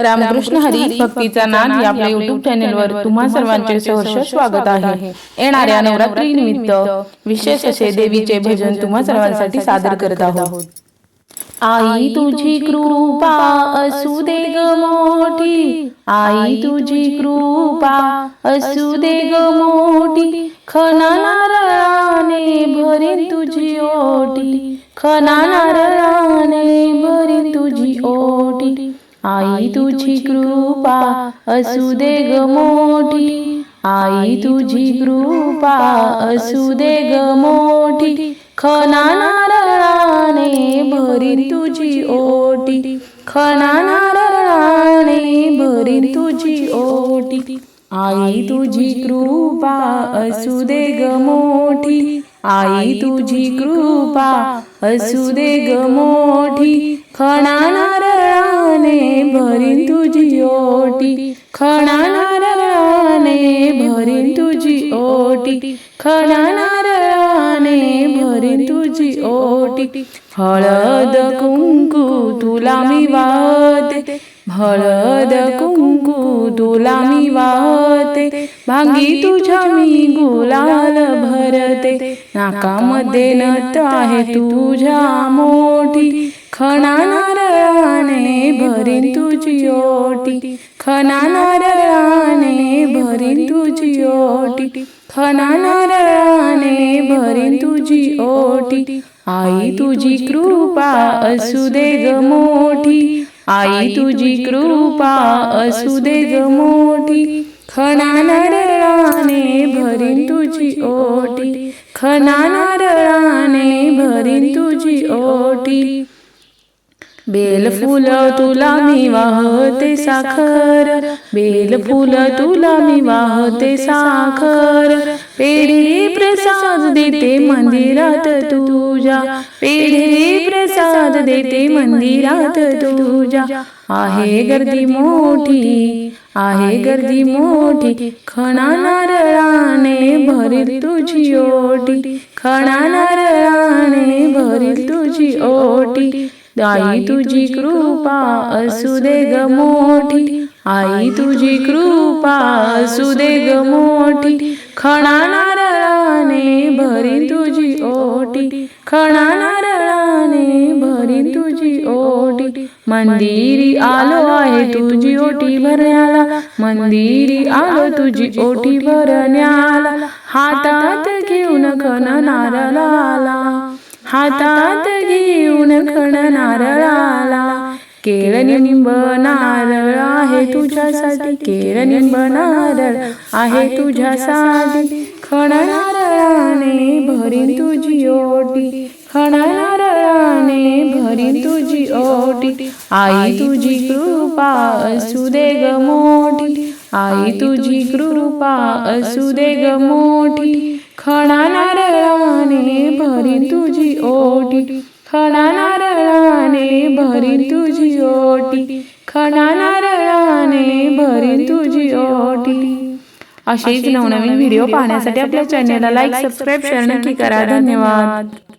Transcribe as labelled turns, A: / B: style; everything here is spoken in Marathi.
A: रामकृष्ण हरी भक्तीचा नाद या आपल्या युट्यूब चॅनेलवर तुम्हा सर्वांचे सहर्ष स्वागत आहे. येणाऱ्या नवरात्री निमित्त विशेष असे देवीचे भजन तुम्हा सर्वांसाठी सादर करत आहोत. आई तुझी कृपा असू दे ग मोठी. आई तुझी कृपा असू दे ग मोठी. खना नारळाने भरीन तुझी ओटी. खना नारळाने भरीन तुझी ओटी. आई तुझी कृपा असू दे ग मोठी. आई तुझी कृपा असू दे ग मोठी. खना नारळाने भरीन तुझी ओटी. खना नारळाने भरीन तुझी ओटी. आई तुझी कृपा असू दे ग मोठी. आई तुझी कृपा असू दे ग मोठी. खणा नारळाने भरीन तुझी ओटी खणा नारळाने भरीन तुझी ओटी खणा नारळाने भरीन तुझी ओटी. हळद कुंकू तुला मी वाहते हळद कुंकू तुला मी वाहते. भांगी तुझ्या मी गुलाल भरते नाकामध्ये नत आहे तुझ्या मोठी खणा नारळाने भरीन तुझी ओटी. खणा नारळाने भरीन तुझी ओटी. खणा नारळाने भरीन तुझी ओटी. आई तुझी कृपा असू दे ग मोठी. आई तुझी कृपा असू दे ग मोठी. खणा नारळाने भरीन तुझी ओटी. खणा नारळाने भरीन तुझी ओटी. बेल फुल तुला मी वाहते साखर. बेल फुल तुला मी वाहते साखर. पेढे प्रसाद देते मंदिरात तुझ्या. पेढे प्रसाद देते मंदिरात तुझ्या. आहे गर्दी मोठी आहे गर्दी मोठी. खणा नारळाने भरील तुझी ओटी. खणा नारळाने भरील तुझी ओटी. आई तुझी कृपा असू दे ग मोठी. आई तुझी कृपा असू दे ग मोठी. खणा नारळाने भरी तुझी ओटी. खणा नारळाने भरी तुझी ओटी. मंदिरी आलो आहे तुझी ओटी भरण्याला. मंदिरी आलो तुझी ओटी भरण्याला. हातात घेऊन खण नारळाला हातात घेऊन खण नारळाला. केळ निंब नारळ आहे तुझ्यासाठी. केळ निंब नारळ आहे तुझ्यासाठी. खण नारळाने भरीन तुझी ओटी. खण नारळाने भरीन तुझी ओटी. आई तुझी कृपा असू दे ग मोठी. आई तुझी कृपा असू दे ग मोठी. खणा नारळाने भरी तुझी ओटी. खणा नारळाने भरी तुझी ओटी. खणा नारळाने भरी तुझी ओटी. असेच नवनवीन व्हिडिओ पाहण्यासाठी आपल्या चॅनेलला लाईक सबस्क्राईब शेअर नक्की करा. धन्यवाद.